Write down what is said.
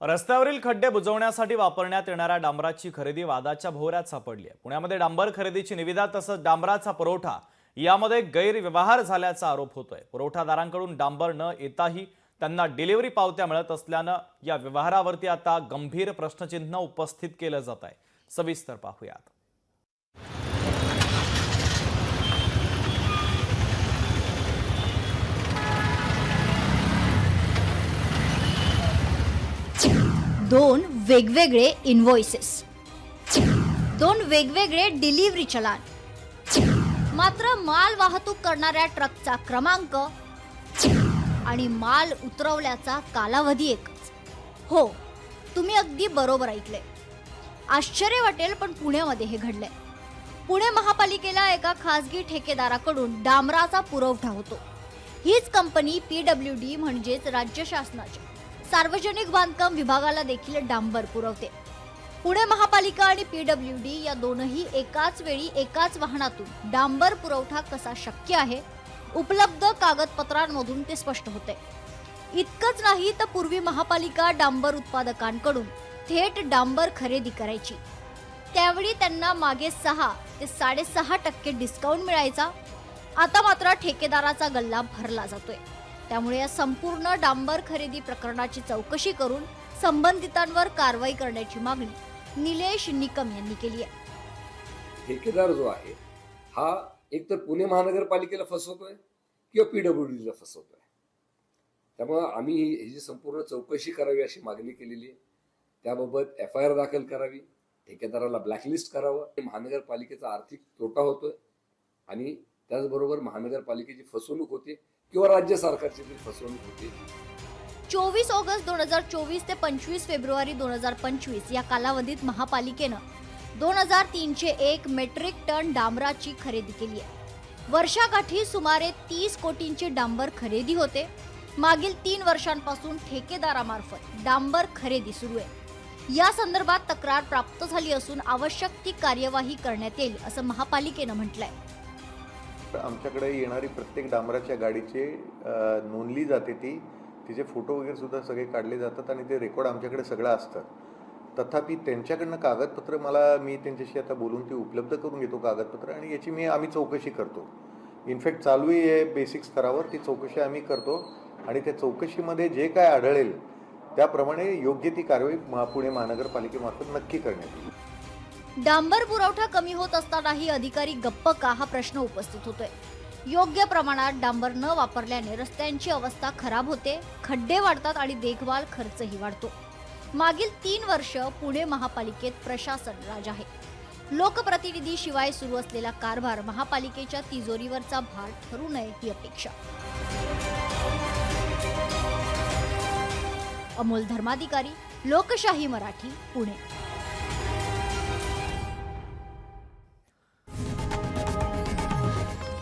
रस्त्यावरील खड्डे बुजवण्यासाठी वापरण्यात येणाऱ्या डांबराची खरेदी वादाच्या भोवऱ्यात सापडली आहे. पुण्यामध्ये डांबर खरेदीची निविदा तसंच डांबराचा पुरवठा यामध्ये गैरव्यवहार झाल्याचा आरोप होतोय. पुरवठादारांकडून डांबर न येताही त्यांना डिलिव्हरी पावत्या मिळत असल्यानं या व्यवहारावरती आता गंभीर प्रश्नचिन्ह उपस्थित केलं जात आहे. सविस्तर पाहूयात. दोन वेगवेगळे इनव्हॉइसेस दोन वेगवेगळे डिलिव्हरी चलान. मात्र माल वाहतूक करणाऱ्या ट्रकचा क्रमांक आणि माल उतरवल्याचा कालावधी एकच. हो तुम्ही अगदी बरोबर ऐकले आश्चर्य वाटेल पण पुण्यामध्ये हे घडलंय. पुणे महापालिकेला एका खासगी ठेकेदाराकडून डांबराचा पुरवठा होतो. हीच कंपनी पी डब्ल्यू डी म्हणजेच राज्य शासनाची. सार्वजनिक बांधकाम विभागाला देखील डांबर पुरवते. पुणे महापालिका आणि पी डब्ल्यू डी या दोनही एकाच वेळी एकाच वाहनातून डांबर पुरवठा कसा शक्य आहे उपलब्ध कागदपत्रांमधून ते स्पष्ट होते. इतकंच नाही तर पूर्वी महापालिका डांबर उत्पादकांकडून थेट डांबर खरेदी करायची. त्यावेळी त्यांना मागे सहा ते साडेसहा टक्के डिस्काउंट मिळायचा. आता मात्र ठेकेदाराचा गल्ला भरला जातोय. त्यामुळे या संपूर्ण डांबर खरेदी प्रकरणाची चौकशी करून संबंधितांवर कारवाई करण्याची मागणी निलेश निकम यांनी केली आहे. ठेकेदार जो आहे हा एक तर पुणे महानगरपालिकेला फसवतोय किंवा पीडब्ल्यू डीला फसवतोय. त्यामुळं आम्ही ही ही जी संपूर्ण चौकशी करावी अशी मागणी केलेली आहे. त्याबाबत एफ आय आर दाखल करावी ठेकेदाराला ब्लॅकलिस्ट करावं. महानगरपालिकेचा आर्थिक तोटा होतोय आणि त्याचबरोबर महानगरपालिकेची फसवणूक होते. किंवा राज्य सरकारची फसवणूक होती. चोवीस ऑगस्ट दोन हजार चोवीस ते पंचवीस फेब्रुवारी दोन हजार पंचवीस या कालावधीत महापालिकेनं दोन हजार तीनशे एक मेट्रिक टन डांबराची खरेदी केली आहे. वर्षाकाठी सुमारे तीस कोटींची डांबर खरेदी होते. मागील तीन वर्षांपासून ठेकेदारामार्फत डांबर खरेदी सुरू आहे. या संदर्भात तक्रार प्राप्त झाली असून आवश्यक ती कार्यवाही करण्यात येईल असं महापालिकेनं म्हटलंय. आमच्याकडे येणारी प्रत्येक डांबराच्या गाडीचे नोंदली जाते ती. तिचे फोटो वगैरे सुद्धा सगळे काढले जातात आणि ते रेकॉर्ड आमच्याकडे सगळं असतं. तथापि त्यांच्याकडनं कागदपत्र मला मी त्यांच्याशी आता बोलून ती उपलब्ध करून घेतो कागदपत्र आणि याची मी आम्ही चौकशी करतो. इनफॅक्ट चालूही आहे बेसिक स्तरावर ती चौकशी आम्ही करतो आणि त्या चौकशीमध्ये जे काय आढळेल त्याप्रमाणे योग्य ती कारवाई महा- पुणे महानगरपालिकेमार्फत नक्की करण्यात येईल. डांबर पुरवठा कमी होत असतानाही अधिकारी गप्प का हा प्रश्न उपस्थित होतोय. योग्य प्रमाणात डांबर न वापरल्याने रस्त्यांची अवस्था खराब होते खड्डे वाढतात आणि देखभाल खर्चही वाढतो. मागील तीन वर्ष पुणे महापालिकेत प्रशासन राज आहे. लोकप्रतिनिधी शिवाय सुरू असलेला कारभार महापालिकेच्या तिजोरीवरचा भार ठरू नये ही अपेक्षा. अमोल धर्माधिकारी लोकशाही मराठी पुणे.